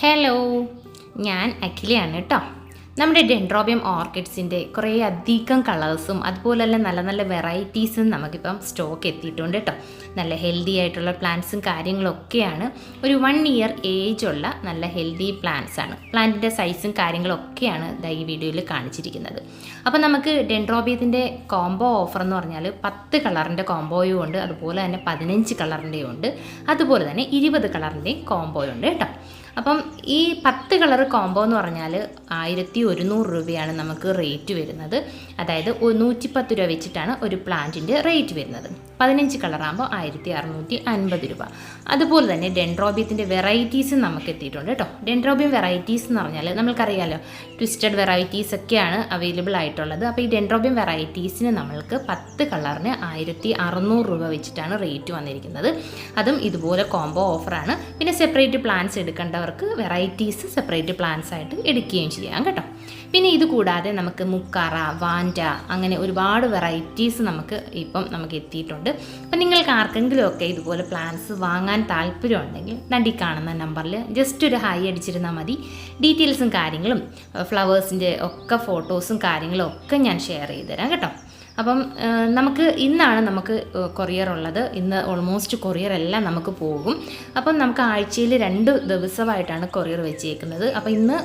Hello ഞാൻ അഖിലയാണ് കേട്ടോ നമ്മുടെ ഡെൻഡ്രോബിയം ഓർക്കിഡ്സിന്റെ കുറേ അധികം കളേഴ്സും അതുപോലെ തന്നെ നല്ല നല്ല വെറൈറ്റീസും നമുക്കിപ്പം സ്റ്റോക്ക് എത്തിയിട്ടുണ്ട് കേട്ടോ നല്ല ഹെൽത്തി ആയിട്ടുള്ള പ്ലാന്റ്സും കാര്യങ്ങളൊക്കെയാണ്. ഒരു വൺ ഇയർ ഏജ് ഉള്ള നല്ല ഹെൽത്തി പ്ലാന്റ്സ് ആണ്. പ്ലാന്റിന്റെ സൈസും കാര്യങ്ങളൊക്കെയാണ് ഈ വീഡിയോയിൽ കാണിച്ചിരിക്കുന്നത്. അപ്പോൾ നമുക്ക് ഡെൻഡ്രോബിയത്തിന്റെ കോംബോ ഓഫർ എന്ന് പറഞ്ഞാൽ പത്ത് കളറിന്റെ കോംബോയും ഉണ്ട് അതുപോലെ തന്നെ പതിനഞ്ച് കളറിന്റെയും ഉണ്ട് അതുപോലെ തന്നെ ഇരുപത് കളറിന്റെയും കോംബോയും ഉണ്ട് കേട്ടോ അപ്പം ഈ പത്ത് കളർ കോംബോ എന്ന് പറഞ്ഞാൽ ആയിരത്തി ഒരുന്നൂറ് രൂപയാണ് നമുക്ക് റേറ്റ് വരുന്നത്. അതായത് നൂറ്റിപ്പത്ത് രൂപ വെച്ചിട്ടാണ് ഒരു പ്ലാന്റിന്റെ റേറ്റ് വരുന്നത്. പതിനഞ്ച് കളറാകുമ്പോൾ ആയിരത്തി അറുന്നൂറ്റി അൻപത് രൂപ. അതുപോലെ തന്നെ ഡെൻഡ്രോബിയത്തിന്റെ വെറൈറ്റീസ് നമുക്ക് എത്തിയിട്ടുണ്ട് കേട്ടോ. ഡെൻഡ്രോബിയം വെറൈറ്റീസ് എന്ന് പറഞ്ഞാൽ നമ്മൾക്കറിയാലോ ട്വിസ്റ്റഡ് വെറൈറ്റീസ് ഒക്കെയാണ് അവൈലബിൾ ആയിട്ടുള്ളത്. അപ്പോൾ ഈ ഡെൻഡ്രോബിയം വെറൈറ്റീസിന് നമ്മൾക്ക് പത്ത് കളറിന് ആയിരത്തി അറുന്നൂറ് രൂപ വെച്ചിട്ടാണ് റേറ്റ് വന്നിരിക്കുന്നത്. അതും ഇതുപോലെ കോംബോ ഓഫറാണ്. പിന്നെ സെപ്പറേറ്റ് പ്ലാൻസ് എടുക്കേണ്ടവർക്ക് വെറൈറ്റീസ് സെപ്പറേറ്റ് പ്ലാൻസ് ആയിട്ട് എടുക്കുകയും ചെയ്യാം കേട്ടോ. പിന്നെ ഇത് കൂടാതെ നമുക്ക് മുക്കറ വാൻഡ അങ്ങനെ ഒരുപാട് വെറൈറ്റീസ് നമുക്ക് ഇപ്പം നമുക്ക് എത്തിയിട്ടുണ്ട്. അപ്പം നിങ്ങൾക്ക് ആർക്കെങ്കിലുമൊക്കെ ഇതുപോലെ പ്ലാൻസ് വാങ്ങാൻ താല്പര്യമുണ്ടെങ്കിൽ നടി കാണുന്ന നമ്പറിൽ ജസ്റ്റ് ഒരു ഹൈ അടിച്ചിരുന്നാൽ മതി. ഡീറ്റെയിൽസും കാര്യങ്ങളും ഫ്ലവേഴ്സിന്റെ ഒക്കെ ഫോട്ടോസും കാര്യങ്ങളും ഒക്കെ ഞാൻ ഷെയർ ചെയ്ത് തരാം കേട്ടോ. അപ്പം നമുക്ക് ഇന്നാണ് നമുക്ക് കൊറിയർ ഉള്ളത്. ഇന്ന് ഓൾമോസ്റ്റ് കൊറിയർ എല്ലാം നമുക്ക് പോകും. അപ്പം നമുക്ക് ആഴ്ചയിൽ രണ്ട് ദിവസമായിട്ടാണ് കൊറിയർ വെച്ചേക്കുന്നത്. അപ്പോൾ ഇന്ന്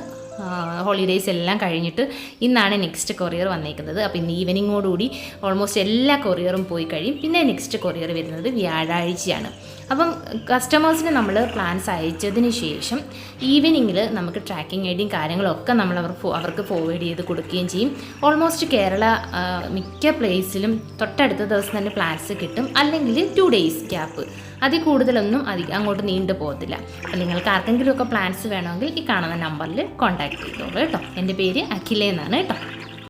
ഹോളിഡേയ്സ് എല്ലാം കഴിഞ്ഞിട്ട് ഇന്നാണ് നെക്സ്റ്റ് കൊറിയർ വന്നേക്കുന്നത്. അപ്പോൾ ഇന്ന് ഈവനിങ്ങോടുകൂടി ഓൾമോസ്റ്റ് എല്ലാ കൊറിയറും പോയി കഴിയും. പിന്നെ നെക്സ്റ്റ് കൊറിയർ വരുന്നത് വ്യാഴാഴ്ചയാണ്. അപ്പം കസ്റ്റമേഴ്സിന് നമ്മൾ പ്ലാൻസ് അയച്ചതിന് ശേഷം ഈവനിങ്ങിൽ നമുക്ക് ട്രാക്കിംഗ് ഐഡിയും കാര്യങ്ങളൊക്കെ നമ്മൾ അവർ അവർക്ക് ഫോർവേഡ് ചെയ്ത് കൊടുക്കുകയും ചെയ്യും. ഓൾമോസ്റ്റ് കേരള മിക്ക പ്ലേസിലും തൊട്ടടുത്ത ദിവസം തന്നെ പ്ലാൻസ് കിട്ടും. അല്ലെങ്കിൽ ടു ഡേയ്സ് ഗ്യാപ്പ് അതിൽ കൂടുതലൊന്നും അധികം അങ്ങോട്ട് നീണ്ടു പോകത്തില്ല. അപ്പം നിങ്ങൾക്ക് ആർക്കെങ്കിലുമൊക്കെ പ്ലാൻസ് വേണമെങ്കിൽ ഈ കാണുന്ന നമ്പറിൽ കോൺടാക്ട് ചെയ്തോളൂ കേട്ടോ. എന്റെ പേര് അഖില എന്നാണ് കേട്ടോ.